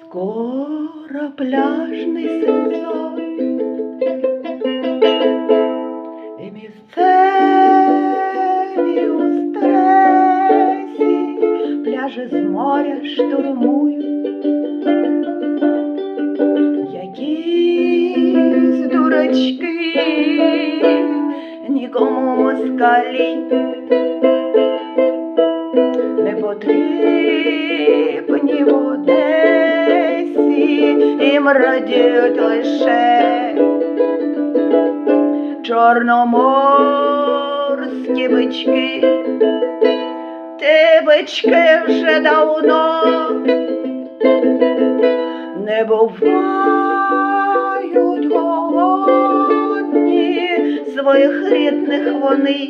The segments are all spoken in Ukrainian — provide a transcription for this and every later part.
Скоро пляжний сезон і місцеві у стресі пляжі з моря штурмують. Якісь дурачки нікому москалі не потрібні в Одесі, їм радіють лише чорноморські бички, ти бички вже давно не буває. своїх рідних вони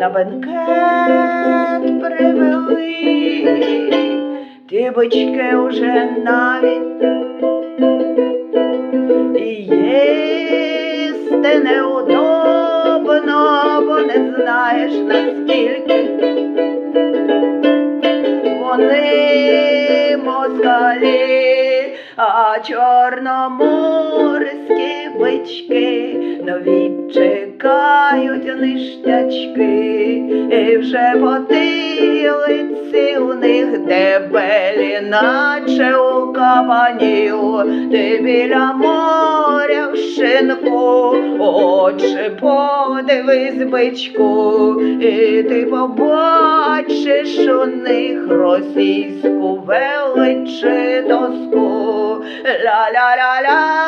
на бенкет привели, ті бочки уже навіть і їсти неудобно, бо не знаєш наскільки вони москалі, а чорноморські теплички, нові чекають ништячки, і вже потилиці у них дебелі, наче у кабанів, ти біля моря в шинку, очі подивись бичку, і ти побачиш у них російську величі доску. ля ля ля ля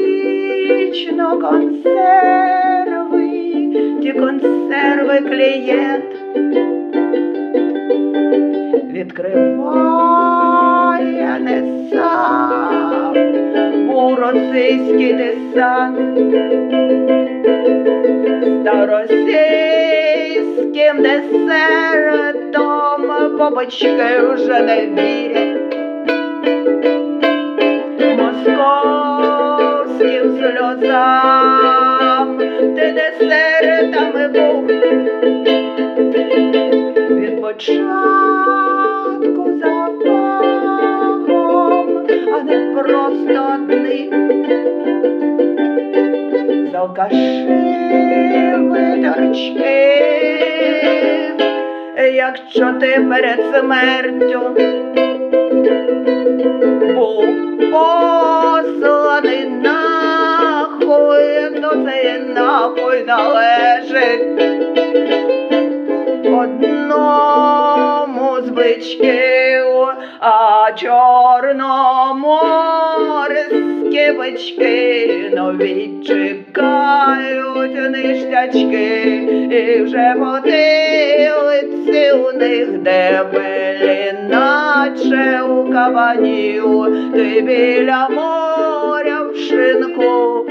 вечно консервы, ті консерви клієнт відкриває не сам був російський десант, старосійським десертом побочки вже не вірять. концертами був від початку за пахом, а не просто дни залкашили алкашими торчки, якщо ти перед смертю був. належить одному з бичків, а чорноморські бички нові чекають ништячки і вже потилиці у них дебелі, наче у кабанів, ти біля моря в шинку.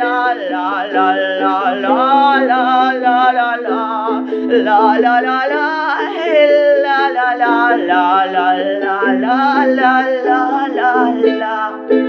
la la la la la la la la la la la la hey la la la la la la la la la la